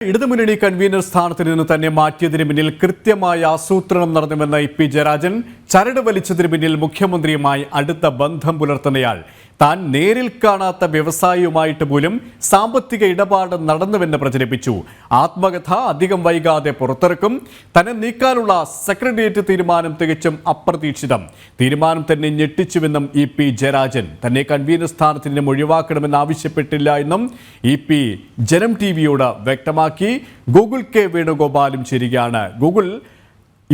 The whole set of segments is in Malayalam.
ഇടതുമുന്നണി കൺവീനർ സ്ഥാനത്ത് നിന്ന് തന്നെ മാറ്റിയതിന് പിന്നിൽ കൃത്യമായ ആസൂത്രണം നടന്നുവെന്ന ഇ പി ജയരാജൻ ചരട് വലിച്ചതിന് പിന്നിൽ മുഖ്യമന്ത്രിയുമായി അടുത്ത ബന്ധം പുലർത്തുന്നയാൾ. താൻ നേരിൽ കാണാത്ത വ്യവസായിയുമായിട്ട് പോലും സാമ്പത്തിക ഇടപാട് നടന്നുവെന്ന് പ്രചരിപ്പിച്ചു. ആത്മകഥ അധികം വൈകാതെ പുറത്തിറക്കും. തന്നെ നീക്കാനുള്ള സെക്രട്ടേറിയറ്റ് തീരുമാനം തികച്ചും അപ്രതീക്ഷിതം. തീരുമാനം തന്നെ ഞെട്ടിച്ചുവെന്നും ഇ പി ജയരാജൻ. തന്നെ കൺവീനർ സ്ഥാനത്ത് നിന്നും ഒഴിവാക്കണമെന്ന് ആവശ്യപ്പെട്ടില്ല എന്നും ഇ പി ജനം ടി വ്യക്തമാക്കി. ഗൂഗിൾ കെ വേണുഗോപാലും ചേരുകയാണ്. ഗൂഗിൾ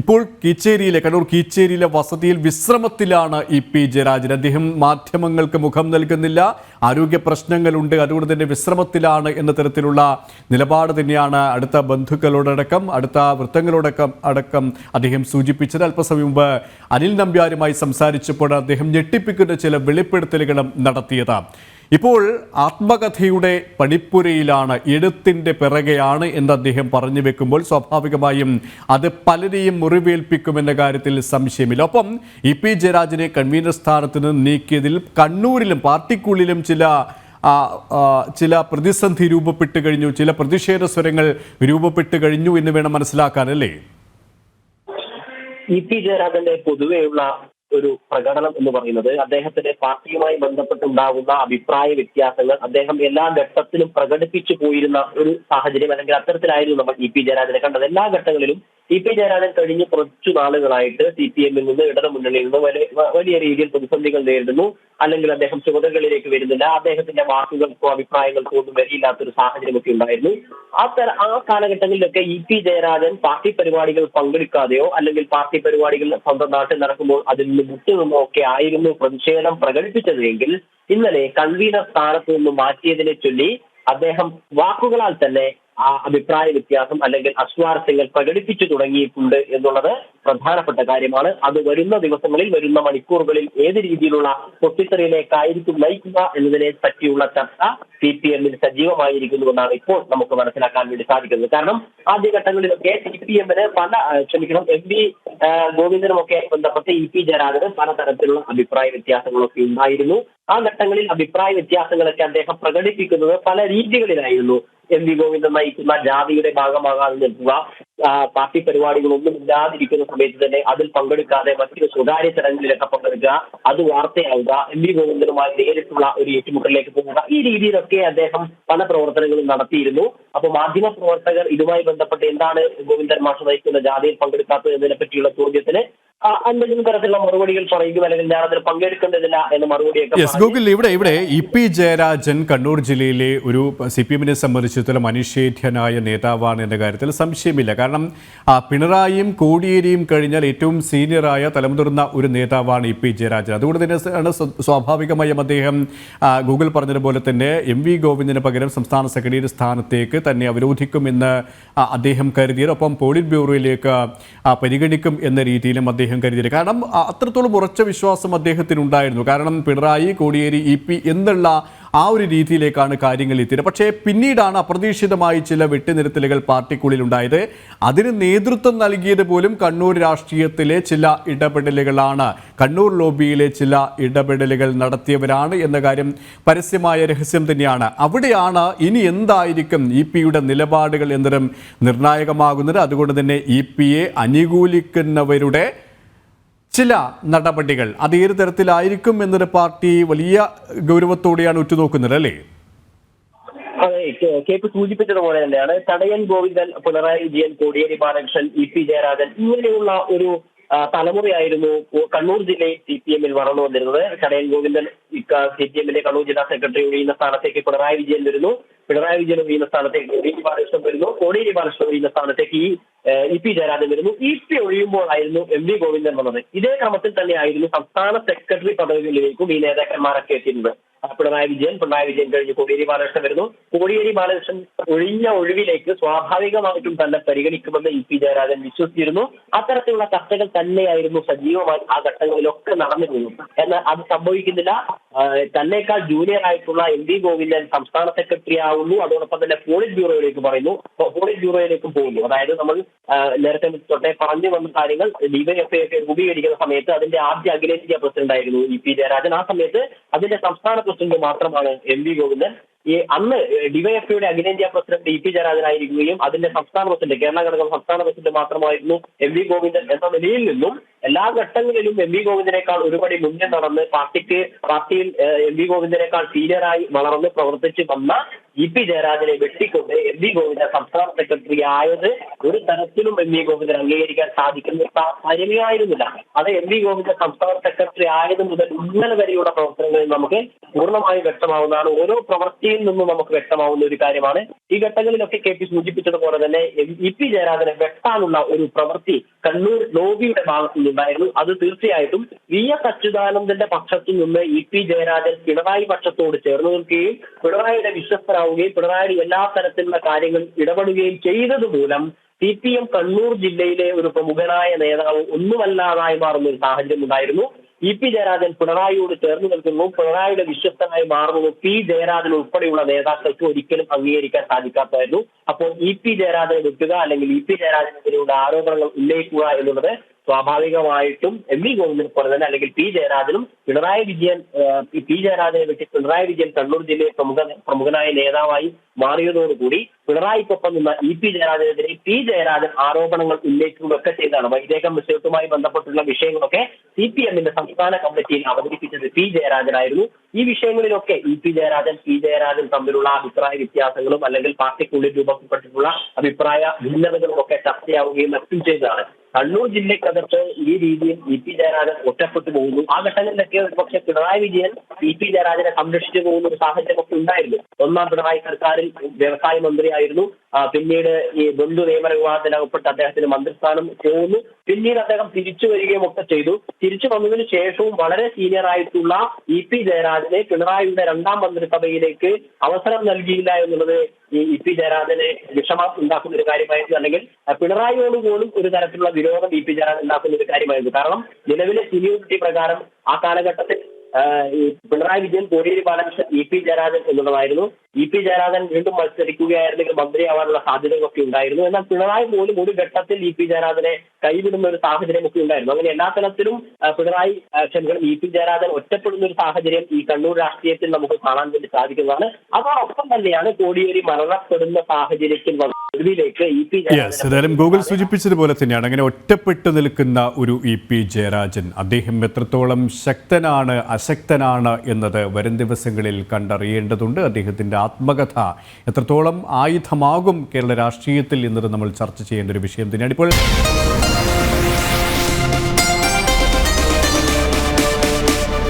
ഇപ്പോൾ കീച്ചേരിയിലെ കണ്ണൂർ കീച്ചേരിയിലെ വസതിയിൽ വിശ്രമത്തിലാണ് ഇ പി ജയരാജൻ. അദ്ദേഹം മാധ്യമങ്ങൾക്ക് മുഖം നൽകുന്നില്ല. ആരോഗ്യ പ്രശ്നങ്ങളുണ്ട്. അതുകൊണ്ട് തന്നെ വിശ്രമത്തിലാണ് എന്ന തരത്തിലുള്ള നിലപാട് തന്നെയാണ് അടുത്ത ബന്ധുക്കളോടടക്കം അടുത്ത വൃത്തങ്ങളോടക്കം അടക്കം അദ്ദേഹം സൂചിപ്പിച്ചത്. അല്പസമയം മുമ്പ് അനിൽ നമ്പ്യാരുമായി സംസാരിച്ചപ്പോൾ അദ്ദേഹം ഞെട്ടിപ്പിക്കുന്ന ചില വെളിപ്പെടുത്തലുകളും നടത്തിയത്. ഇപ്പോൾ ആത്മകഥയുടെ പണിപ്പുരയിലാണ് എഴുത്തിന്റെ പിറകെയാണ് എന്ന് അദ്ദേഹം പറഞ്ഞു വെക്കുമ്പോൾ സ്വാഭാവികമായും അത് പലരെയും മുറിവേൽപ്പിക്കുമെന്ന കാര്യത്തിൽ സംശയമില്ല. ഒപ്പം ഇ പി ജയരാജനെ കൺവീനർ സ്ഥാനത്ത് നിന്ന് നീക്കിയതിൽ കണ്ണൂരിലും പാർട്ടിക്കുള്ളിലും ചില ചില പ്രതിസന്ധി രൂപപ്പെട്ട് കഴിഞ്ഞു. ചില പ്രതിഷേധ സ്വരങ്ങൾ രൂപപ്പെട്ട് കഴിഞ്ഞു എന്ന് വേണം മനസ്സിലാക്കാൻ അല്ലേ? ഇ പി ജയരാജന്റെ പൊതുവെയുള്ള ഒരു പ്രകടനം എന്ന് പറയുന്നത് അദ്ദേഹത്തിന്റെ പാർട്ടിയുമായി ബന്ധപ്പെട്ടുണ്ടാകുന്ന അഭിപ്രായ വ്യത്യാസങ്ങൾ അദ്ദേഹം എല്ലാ ഘട്ടത്തിലും പ്രകടിപ്പിച്ചു പോയിരുന്ന ഒരു സാഹചര്യം അല്ലെങ്കിൽ അത്തരത്തിലായിരുന്നു നമ്മൾ ഇ പി ജയരാജനെ കണ്ടത്. എല്ലാ ഘട്ടങ്ങളിലും ഇ പി ജയരാജൻ കഴിഞ്ഞ കുറച്ചു നാളുകളായിട്ട് സി പി എമ്മിൽ നിന്ന് ഇടതു മുന്നണിയിൽ നിന്ന് വലിയ വലിയ രീതിയിൽ പ്രതിസന്ധികൾ നേരിടുന്നു. അല്ലെങ്കിൽ അദ്ദേഹം ചുമതലകളിലേക്ക് വരുന്നില്ല. അദ്ദേഹത്തിന്റെ വാക്കുകൾക്കോ അഭിപ്രായങ്ങൾക്കോ ഒന്നും വരിയില്ലാത്തൊരു സാഹചര്യമൊക്കെ ഉണ്ടായിരുന്നു. ആ തര ആ കാലഘട്ടങ്ങളിലൊക്കെ ഇ പി ജയരാജൻ പാർട്ടി പരിപാടികൾ പങ്കെടുക്കാതെയോ അല്ലെങ്കിൽ പാർട്ടി പരിപാടികൾ സ്വന്തം നാട്ടിൽ നടക്കുമ്പോൾ അതിൽ നിന്ന് വിട്ടുനിന്നോ ഒക്കെ ആയിരുന്നു പ്രതിഷേധം പ്രകടിപ്പിച്ചതെങ്കിൽ ഇന്നലെ കൺവീനർ സ്ഥാനത്ത് നിന്ന് മാറ്റിയതിനെ ചൊല്ലി അദ്ദേഹം വാക്കുകളാൽ തന്നെ ആ അഭിപ്രായ വ്യത്യാസം അല്ലെങ്കിൽ അസ്വാരസ്യങ്ങൾ പ്രകടിപ്പിച്ചു തുടങ്ങിയിട്ടുണ്ട് എന്നുള്ളത് പ്രധാനപ്പെട്ട കാര്യമാണ്. അത് വരുന്ന ദിവസങ്ങളിൽ വരുന്ന മണിക്കൂറുകളിൽ ഏത് രീതിയിലുള്ള പൊട്ടിത്തെറിയിലേക്കായിരിക്കും നയിക്കുക എന്നതിനെ പറ്റിയുള്ള ചർച്ച സി പി എമ്മിൽ സജീവമായിരിക്കുന്നുവെന്നാണ് ഇപ്പോൾ നമുക്ക് മനസ്സിലാക്കാൻ വേണ്ടി സാധിക്കുന്നത്. കാരണം ആദ്യഘട്ടങ്ങളിലൊക്കെ സി പി എമ്മിന് പല ക്ഷമിക്കണം എം പി ഗോവിന്ദനുമൊക്കെ ബന്ധപ്പെട്ട് ഇ പി ജയരാജന് പലതരത്തിലുള്ള അഭിപ്രായ വ്യത്യാസങ്ങളൊക്കെ ഉണ്ടായിരുന്നു. ആ ഘട്ടങ്ങളിൽ അഭിപ്രായ വ്യത്യാസങ്ങളൊക്കെ അദ്ദേഹം പ്രകടിപ്പിക്കുന്നത് പല രീതികളിലായിരുന്നു. എം വി ഗോവിന്ദൻ നയിക്കുന്ന ജാതിയുടെ ഭാഗമാകാതെ നിൽക്കുക. പാർട്ടി പരിപാടികളൊന്നും ഇല്ലാതിരിക്കുന്ന സമയത്ത് തന്നെ അതിൽ പങ്കെടുക്കാതെ മറ്റൊരു സ്വകാര്യ ചടങ്ങുകളിലൊക്കെ പങ്കെടുക്കുക. അത് വാർത്തയാവുക. എം വി ഗോവിന്ദനുമായി നേരിട്ടുള്ള ഒരു ഏറ്റുമുട്ടലിലേക്ക് പോവുക ഈ രീതിയിലൊക്കെ അദ്ദേഹം പല പ്രവർത്തനങ്ങളും നടത്തിയിരുന്നു. അപ്പൊ മാധ്യമ പ്രവർത്തകർ ഇതുമായി ബന്ധപ്പെട്ട് എന്താണ് ഗോവിന്ദൻ മാഷ് നയിക്കുന്ന ജാതിയിൽ പങ്കെടുക്കാത്തത് എന്നതിനെ പറ്റിയുള്ള ചോദ്യത്തിന് എന്തെങ്കിലും തരത്തിലുള്ള മറുപടികൾ പറയുകയും അല്ലെങ്കിൽ ഞാൻ അതിൽ പങ്കെടുക്കേണ്ടതില്ല എന്ന മറുപടിയൊക്കെ ഗൂഗിൾ ഇവിടെ ഇവിടെ ഇ പി ജയരാജൻ കണ്ണൂർ ജില്ലയിലെ ഒരു സി പി എമ്മിനെ സംബന്ധിച്ചിടത്തോളം മനുഷ്യേഠ്യനായ നേതാവാണ് എന്ന കാര്യത്തിൽ സംശയമില്ല. കാരണം പിണറായിയും കോടിയേരിയും കഴിഞ്ഞാൽ ഏറ്റവും സീനിയറായ തലമുതിർന്ന ഒരു നേതാവാണ് ഇ പി ജയരാജൻ. അതുകൊണ്ട് തന്നെ ആണ് സ്വാഭാവികമായും അദ്ദേഹം ഗൂഗിൾ പറഞ്ഞതുപോലെ തന്നെ എം വി ഗോവിന്ദന് പകരം സംസ്ഥാന സെക്രട്ടറി സ്ഥാനത്തേക്ക് തന്നെ അവരോധിക്കുമെന്ന് അദ്ദേഹം കരുതിയത്. ഒപ്പം പോളിറ്റ് ബ്യൂറോയിലേക്ക് പരിഗണിക്കും എന്ന രീതിയിലും അദ്ദേഹം കരുതിയത് കാരണം അത്രത്തോളം ഉറച്ച വിശ്വാസം അദ്ദേഹത്തിന് ഉണ്ടായിരുന്നു കാരണം പിണറായി കോടിയേരി ഇ പി എന്നുള്ള ആ ഒരു രീതിയിലേക്കാണ് കാര്യങ്ങൾ എത്തിയത്. പക്ഷേ പിന്നീടാണ് അപ്രതീക്ഷിതമായി ചില വെട്ടിനിരത്തലുകൾ പാർട്ടിക്കുള്ളിൽ ഉണ്ടായത് അതിന് നേതൃത്വം നൽകിയത് പോലും കണ്ണൂർ രാഷ്ട്രീയത്തിലെ ചില ഇടപെടലുകളാണ്. കണ്ണൂർ ലോബിയിലെ ചില ഇടപെടലുകൾ നടത്തിയവരാണ് എന്ന കാര്യം പരസ്യമായ രഹസ്യം തന്നെയാണ്. അവിടെയാണ് ഇനി എന്തായിരിക്കും ഇ പിയുടെ നിലപാടുകൾ എന്നതും നിർണായകമാകുന്നത്. അതുകൊണ്ട് തന്നെ ഇ പിയെ അനുകൂലിക്കുന്നവരുടെ ചില നടപടികൾ അത് ഏത് തരത്തിലായിരിക്കും എന്നൊരു പാർട്ടി വലിയ ഗൗരവത്തോടെയാണ് ഉറ്റുനോക്കുന്നത് അല്ലേ? കെ- പി സൂചിപ്പിച്ചതുപോലെ തന്നെയാണ് തടയൻ ഗോവിന്ദൻ പിണറായി വിജയൻ കോടിയേരി ബാലകൃഷ്ണൻ ഇ പി ജയരാജൻ ഇങ്ങനെയുള്ള ഒരു തലമുറയായിരുന്നു കണ്ണൂർ ജില്ലയിൽ സി പി എമ്മിൽ വളർന്നു വന്നിരുന്നത്. തടയൻ ഗോവിന്ദൻ സി പി എമ്മിന്റെ കണ്ണൂർ ജില്ലാ സെക്രട്ടറി ഒഴിയുന്ന സ്ഥാനത്തേക്ക് പിണറായി വിജയൻ വരുന്നു. പിണറായി വിജയൻ ഒഴിയുന്ന സ്ഥാനത്തേക്ക് കോടിയേരി ബാലകൃഷ്ണൻ വരുന്നു. കോടിയേരി ബാലകൃഷ്ണൻ ഒഴിയുന്ന സ്ഥാനത്തേക്ക് ഈ ഇ പി ജയരാജൻ വരുന്നു. ഇ പി ഒഴിയുമ്പോഴായിരുന്നു എം വി ഗോവിന്ദൻ വന്നത്. ഇതേ ക്രമത്തിൽ തന്നെയായിരുന്നു സംസ്ഥാന സെക്രട്ടറി പദവികളിലേക്കും ഈ നേതാക്കന്മാരൊക്കെ എത്തിയിരുന്നത്. പിണറായി വിജയൻ പിണറായി വിജയൻ കഴിഞ്ഞ് കോടിയേരി ബാലകൃഷ്ണൻ വരുന്നു. കോടിയേരി ബാലകൃഷ്ണൻ ഒഴിഞ്ഞ ഒഴിവിലേക്ക് സ്വാഭാവികമായിട്ടും തന്നെ പരിഗണിക്കുമെന്ന് ഇ പി ജയരാജൻ വിശ്വസിച്ചിരുന്നു. അത്തരത്തിലുള്ള ചർച്ചകൾ തന്നെയായിരുന്നു സജീവമായി ആ ഘട്ടങ്ങളിലൊക്കെ നടന്നിരുന്നു എന്നാൽ അത് സംഭവിക്കുന്നില്ല. തന്നേക്കാൾ ജൂനിയർ ആയിട്ടുള്ള എം വി ഗോവിന്ദൻ സംസ്ഥാന സെക്രട്ടറി ആവുന്നു. അതോടൊപ്പം തന്നെ പോളിറ്റ് ബ്യൂറോയിലേക്ക് പറയുന്നു. പോളിറ്റ് ബ്യൂറോയിലേക്കും പോകുന്നു. അതായത് നമ്മൾ നേരത്തെ തൊട്ടേ പറഞ്ഞു വന്ന കാര്യങ്ങൾ ഡിവൈഎഫ്ഐ ഒക്കെ രൂപീകരിക്കുന്ന സമയത്ത് അതിന്റെ ആദ്യ അഖിലേന്ത്യാ പ്രസിഡന്റ് ആയിരുന്നു ഇ പി ജയരാജൻ. ആ സമയത്ത് അതിന്റെ സംസ്ഥാന പ്രസിഡന്റ് മാത്രമാണ് എം വി ഗോവിന്ദൻ. ഈ അന്ന് ഡിവൈഎഫ്ഐയുടെ അഖിലേന്ത്യാ പ്രസിഡന്റ് ഇ പി ജയരാജനായിരിക്കുകയും അതിന്റെ സംസ്ഥാന പ്രസിഡന്റ് കേരള ഘടകം സംസ്ഥാന പ്രസിഡന്റ് മാത്രമായിരുന്നു എം വി ഗോവിന്ദൻ എന്ന നിലയിൽ നിന്നും എല്ലാ ഘട്ടങ്ങളിലും എം വി ഗോവിന്ദനേക്കാൾ ഒരുപടി മുന്നേ നടന്ന് പാർട്ടിക്ക് പാർട്ടിയിൽ എം വി ഗോവിന്ദനേക്കാൾ സീനിയറായി വളർന്ന് പ്രവർത്തിച്ച് വന്ന ഇ പി ജയരാജനെ വെട്ടിക്കൊണ്ട് എം വി ഗോവിന്ദൻ സംസ്ഥാന സെക്രട്ടറി ആയത് ഒരു തരത്തിലും എം വി ഗോവിന്ദൻ അംഗീകരിക്കാൻ സാധിക്കുന്ന പരിമിയായിരുന്നില്ല അത് എം വി ഗോവിന്ദൻ സംസ്ഥാന സെക്രട്ടറി ആയത് മുതൽ ഇന്നലെ വരെയുള്ള പ്രവർത്തനങ്ങളിൽ നമുക്ക് പൂർണമായും വ്യക്തമാവുന്നതാണ്. ഓരോ പ്രവൃത്തിയിൽ നിന്നും നമുക്ക് വ്യക്തമാവുന്ന ഒരു കാര്യമാണ്. ഈ ഘട്ടങ്ങളിലൊക്കെ കെ പി സൂചിപ്പിച്ചതുപോലെ തന്നെ ഇ പി ജയരാജനെ വെട്ടാനുള്ള ഒരു പ്രവൃത്തി കണ്ണൂർ ലോബിയുടെ ഭാഗത്തു നിന്നുണ്ടായിരുന്നു. അത് തീർച്ചയായിട്ടും വി എസ് അച്യുതാനന്ദന്റെ പക്ഷത്തു നിന്ന് ഇ പി ജയരാജൻ പിണറായി പക്ഷത്തോട് ചേർന്ന് നിൽക്കുകയും പിണറായിയുടെ വിശ്വസ്തരാവുകയും പിണറായി എല്ലാ തരത്തിലുള്ള കാര്യങ്ങൾ ഇടപെടുകയും ചെയ്തത് മൂലം സി പി എം കണ്ണൂർ ജില്ലയിലെ ഒരു പ്രമുഖനായ നേതാവ് ഒന്നുമല്ലാതായി മാറുന്ന ഒരു സാഹചര്യം ഉണ്ടായിരുന്നു. ഇ പി ജയരാജൻ പിണറായിയോട് ചേർന്ന് നിൽക്കുന്നു. പിണറായിയുടെ വിശ്വസ്തനായി മാറുന്നു പി ജയരാജൻ ഉൾപ്പെടെയുള്ള നേതാക്കൾക്ക് ഒരിക്കലും അംഗീകരിക്കാൻ സാധിക്കാത്തതായിരുന്നു. അപ്പോൾ ഇ പി ജയരാജനെ വിട്ടുക അല്ലെങ്കിൽ ഇ പി ജയരാജനെതിരെയുള്ള ആരോപണങ്ങൾ ഉന്നയിക്കുക എന്നുള്ളത് സ്വാഭാവികമായിട്ടും എം വി ഗോവിന്ദനെ പോലെ തന്നെ അല്ലെങ്കിൽ പി ജയരാജനും പിണറായി വിജയൻ പി- ജയരാജനെ വെട്ടി പിണറായി വിജയൻ കണ്ണൂർ ജില്ലയിൽ പ്രമുഖ പ്രമുഖനായ നേതാവായി മാറിയതോടുകൂടി പിണറായിക്കൊപ്പം നിന്ന ഇ പി ജയരാജനെതിരെ പി ജയരാജൻ ആരോപണങ്ങൾ ഉന്നയിക്കുകയൊക്കെ ചെയ്താണ് വൈദേഹം വിഷയവുമായി ബന്ധപ്പെട്ടുള്ള വിഷയങ്ങളൊക്കെ സി പി എമ്മിന്റെ സംസ്ഥാന കമ്മിറ്റിയിൽ അവതരിപ്പിച്ചത് പി ജയരാജനായിരുന്നു. ഈ വിഷയങ്ങളിലൊക്കെ E P Jayarajan P Jayarajan തമ്മിലുള്ള അഭിപ്രായ വ്യത്യാസങ്ങളും അല്ലെങ്കിൽ പാർട്ടിക്കുള്ളിൽ രൂപപ്പെട്ടിട്ടുള്ള അഭിപ്രായ ഭിന്നതകളും ഒക്കെ ചർച്ചയാവുകയും മറ്റും ചെയ്തതാണ്. കണ്ണൂർ ജില്ലക്കകത്ത് ഈ രീതിയിൽ ഇ പി ജയരാജൻ ഒറ്റപ്പെട്ടു പോകുന്നു. ആ ഘട്ടങ്ങളിലൊക്കെ ഒരുപക്ഷെ പിണറായി വിജയൻ ഇ പി ജയരാജനെ സംരക്ഷിച്ചു പോകുന്ന ഒരു സാഹചര്യമൊക്കെ ഉണ്ടായിരുന്നു. ഒന്നാം പിണറായി സർക്കാരിൽ വ്യവസായ മന്ത്രിയായിരുന്നു. പിന്നീട് ഈ ബന്ധു നിയമന വിവാദത്തിൽ അകപ്പെട്ട് അദ്ദേഹത്തിന് മന്ത്രിസ്ഥാനം ചേർന്നു. പിന്നീട് അദ്ദേഹം തിരിച്ചു വരികയും ഒക്കെ ചെയ്തു. തിരിച്ചു വന്നതിന് ശേഷവും വളരെ സീനിയർ ആയിട്ടുള്ള ഇ പി ജയരാജനെ പിണറായിയുടെ രണ്ടാം മന്ത്രിസഭയിലേക്ക് അവസരം നൽകിയില്ല എന്നുള്ളത് ഈ ഇ പി ജയരാജനെ വിഷമം ഉണ്ടാക്കുന്ന ഒരു കാര്യമായിരുന്നു അല്ലെങ്കിൽ പിണറായിയോട് പോലും ഒരു തരത്തിലുള്ള വിരോധം ഇ പി ജയരാജൻ ഉണ്ടാക്കുന്ന ഒരു കാര്യമായിരുന്നു കാരണം നിലവിലെ സീനിയോറിറ്റി പ്രകാരം ആ കാലഘട്ടത്തിൽ ഈ പിണറായി വിജയൻ കോടിയേരി ബാലകൃഷ്ണൻ ഇ പി ജയരാജൻ എന്നുള്ളതായിരുന്നു ഇ പി ജയരാജൻ വീണ്ടും മത്സരിക്കുകയായിരുന്നെങ്കിൽ മന്ത്രിയാവാനുള്ള സാധ്യതകളൊക്കെ ഉണ്ടായിരുന്നു. എന്നാൽ പിണറായി പോലും ഒരു ഘട്ടത്തിൽ ഇ പി ജയരാജനെ കൈവിടുന്ന ഒരു സാഹചര്യമൊക്കെ ഉണ്ടായിരുന്നു. അങ്ങനെ എല്ലാ തലത്തിലും പിണറായി ക്ഷമിക്കണം ഇ പി ജയരാജൻ ഒറ്റപ്പെടുന്ന ഒരു സാഹചര്യം ഈ കണ്ണൂർ രാഷ്ട്രീയത്തിൽ നമുക്ക് കാണാൻ വേണ്ടി സാധിക്കുന്നതാണ്. അതോടൊപ്പം തന്നെയാണ് കോടിയേരി മരണപ്പെടുന്ന സാഹചര്യത്തിൽ ഒടുവിലേക്ക് ഇ പി യെസ് ഏതായാലും ഗൂഗിൾ സൂചിപ്പിച്ചതുപോലെ തന്നെയാണ്. അങ്ങനെ ഒറ്റപ്പെട്ടു നിൽക്കുന്ന ഒരു ഇ പി ജയരാജൻ. അദ്ദേഹം എത്രത്തോളം ശക്തനാണ് അശക്തനാണ് എന്നത് വരും ദിവസങ്ങളിൽ കണ്ടറിയേണ്ടതുണ്ട്. അദ്ദേഹത്തിന്റെ ആത്മകഥ എത്രത്തോളം ആയുധമാകും കേരള രാഷ്ട്രീയത്തിൽ എന്നത് നമ്മൾ ചർച്ച ചെയ്യേണ്ട ഒരു വിഷയം തന്നെയാണ്. ഇപ്പോൾ